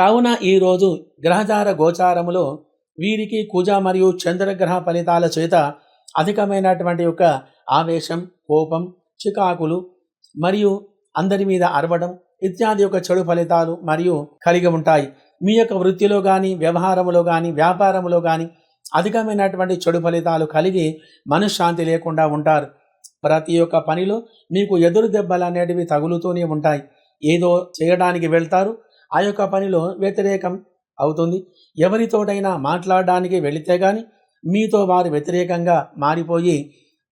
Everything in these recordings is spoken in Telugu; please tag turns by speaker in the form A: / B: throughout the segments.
A: కావున ఈరోజు గ్రహచార గోచారములో వీరికి కుజ మరియు చంద్రగ్రహ ఫలితాల చేత అధికమైనటువంటి యొక్క ఆవేశం కోపం చికాకులు మరియు అందరి మీద అరవడం ఇత్యాది యొక్క చెడు ఫలితాలు మరియు కలిగి ఉంటాయి. మీ యొక్క వృత్తిలో కానీ వ్యవహారములో కానీ వ్యాపారములో కానీ అధికమైనటువంటి చెడు ఫలితాలు కలిగి మనశ్శాంతి లేకుండా ఉంటారు. ప్రతి ఒక్క పనిలో మీకు ఎదురు దెబ్బలు అనేటివి తగులుతూనే ఉంటాయి. ఏదో చేయడానికి వెళ్తారు ఆ యొక్క పనిలో వ్యతిరేకం అవుతుంది. ఎవరితోటైనా మాట్లాడడానికి వెళితే కానీ మీతో వారు వ్యతిరేకంగా మారిపోయి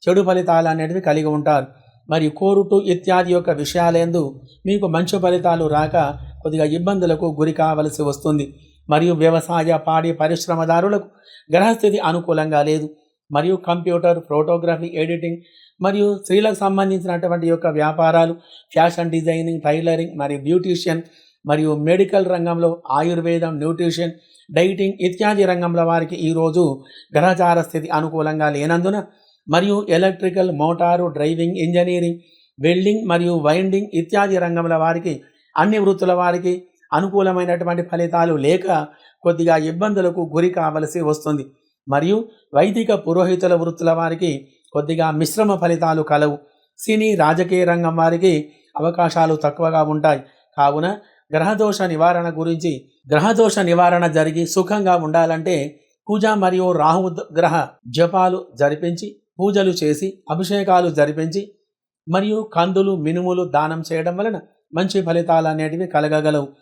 A: చెడు ఫలితాలు అనేటివి కలిగి ఉంటారు. మరి కోరుటు ఇత్యాది యొక్క విషయాలేందు మీకు మంచి ఫలితాలు రాక కొద్దిగా ఇబ్బందులకు గురి కావలసి వస్తుంది. మరియు వ్యవసాయ పాడి పరిశ్రమదారులకు గ్రహస్థితి అనుకూలంగా లేదు. మరియు కంప్యూటర్ ఫోటోగ్రఫీ ఎడిటింగ్ మరియు స్త్రీలకు సంబంధించినటువంటి యొక్క వ్యాపారాలు ఫ్యాషన్ డిజైనింగ్ టైలరింగ్ మరియు బ్యూటీషియన్ మరియు మెడికల్ రంగంలో ఆయుర్వేదం న్యూట్రిషన్ డైటింగ్ ఇత్యాది రంగంలో వారికి ఈరోజు గ్రహచార స్థితి అనుకూలంగా లేనందున మరియు electrical motor driving engineering welding మరియు వైండింగ్ ఇత్యాది రంగంల వారికి అన్ని వృత్తుల వారికి అనుకూలమైనటువంటి ఫలితాలు లేక కొద్దిగా ఇబ్బందులకు గురి కావలసి వస్తుంది. మరియు వైదిక పురోహితుల వృత్తుల వారికి కొద్దిగా మిశ్రమ ఫలితాలు కలవు. సినీ రాజకీయ రంగం వారికి అవకాశాలు తక్కువగా ఉంటాయి. కావున గ్రహదోష నివారణ గురించి గ్రహదోష నివారణ జరిగి సుఖంగా ఉండాలంటే పూజ మరియు రాహు గ్రహ జపాలు జరిపించి పూజలు చేసి అభిషేకాలు జరిపించి మరియు కందులు మినుములు దానం చేయడం వలన మంచి ఫలితాలు అనేటివి కలగగలవు.